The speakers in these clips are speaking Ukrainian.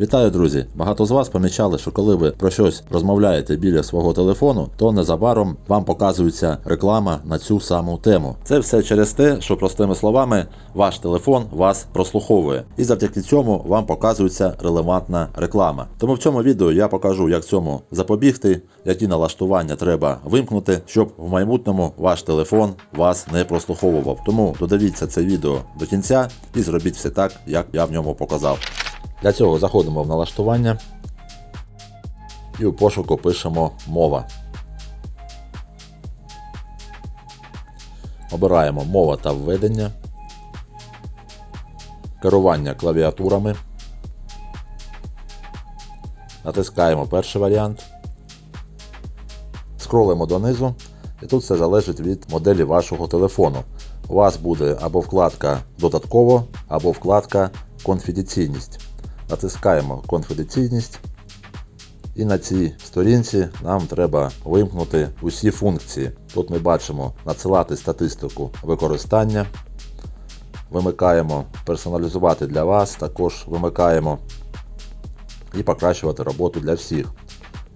Вітаю, друзі! Багато з вас помічали, що коли ви про щось розмовляєте біля свого телефону, то незабаром вам показується реклама на цю саму тему. Це все через те, що простими словами ваш телефон вас прослуховує, і завдяки цьому вам показується релевантна реклама. Тому в цьому відео я покажу, як цьому запобігти, які налаштування треба вимкнути, щоб в майбутньому ваш телефон вас не прослуховував. Тому додивіться це відео до кінця і зробіть все так, як я в ньому показав. Для цього заходимо в налаштування і у пошуку пишемо мова. Обираємо мова та введення, керування клавіатурами. Натискаємо перший варіант. Скролимо донизу, і тут все залежить від моделі вашого телефону. У вас буде або вкладка Додатково, або вкладка Конфіденційність. Натискаємо Конфіденційність. І на цій сторінці нам треба вимкнути усі функції. Тут ми бачимо надсилати статистику використання. Вимикаємо персоналізувати для вас, також вимикаємо і покращувати роботу для всіх.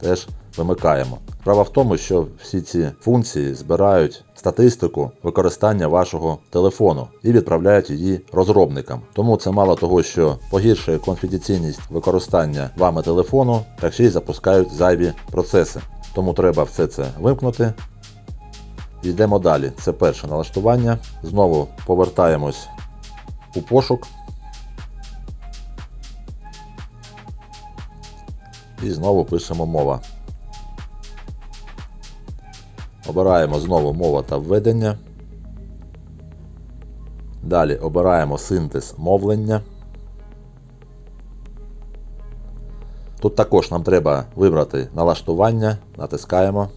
Теж вимикаємо. Справа в тому, що всі ці функції збирають статистику використання вашого телефону і відправляють її розробникам. Тому це мало того, що погіршує конфіденційність використання вами телефону, так ще й запускають зайві процеси. Тому треба все це вимкнути. Йдемо далі. Це перше налаштування. Знову повертаємось у пошук. І знову пишемо мова. Обираємо знову мова та введення. Далі обираємо синтез мовлення. Тут також нам треба вибрати налаштування, натискаємо.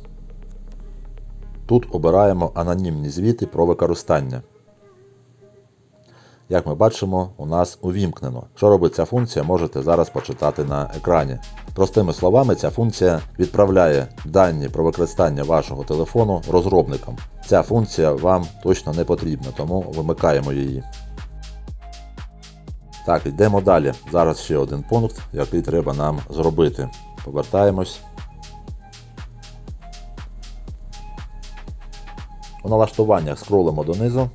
Тут обираємо анонімні звіти про використання. Як ми бачимо, у нас увімкнено. Що робить ця функція, можете зараз почитати на екрані. Простими словами, ця функція відправляє дані про використання вашого телефону розробникам. Ця функція вам точно не потрібна, тому вимикаємо її. Так, йдемо далі. Зараз ще один пункт, який треба нам зробити. Повертаємось. У налаштуваннях скролимо донизу.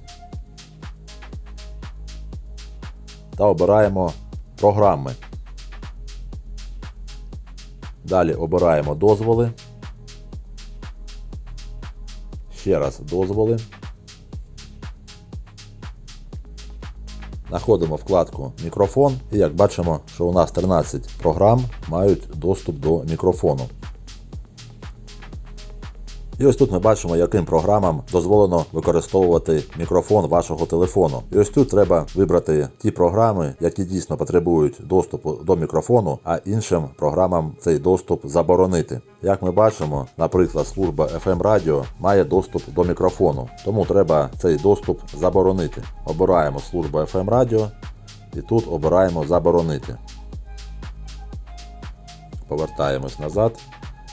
та обираємо програми. Далі обираємо дозволи. Ще раз дозволи. Знаходимо вкладку мікрофон і як бачимо, що у нас 13 програм мають доступ до мікрофону. І ось тут ми бачимо, яким програмам дозволено використовувати мікрофон вашого телефону. І ось тут треба вибрати ті програми, які дійсно потребують доступу до мікрофону, а іншим програмам цей доступ заборонити. Як ми бачимо, наприклад, служба FM радіо має доступ до мікрофону, тому треба цей доступ заборонити. Обираємо службу FM радіо і тут обираємо заборонити. Повертаємось назад.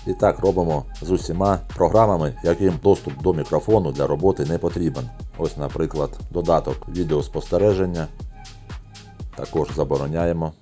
І так робимо з усіма програмами, яким доступ до мікрофону для роботи не потрібен. Ось, наприклад, додаток відеоспостереження. Також забороняємо.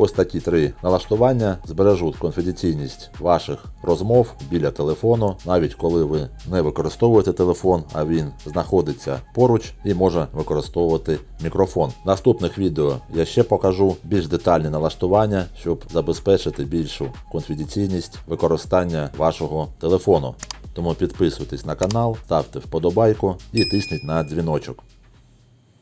Ось такі три налаштування збережуть конфіденційність ваших розмов біля телефону, навіть коли ви не використовуєте телефон, а він знаходиться поруч і може використовувати мікрофон. В наступних відео я ще покажу більш детальні налаштування, щоб забезпечити більшу конфіденційність використання вашого телефону. Тому підписуйтесь на канал, ставте вподобайку і тисніть на дзвіночок.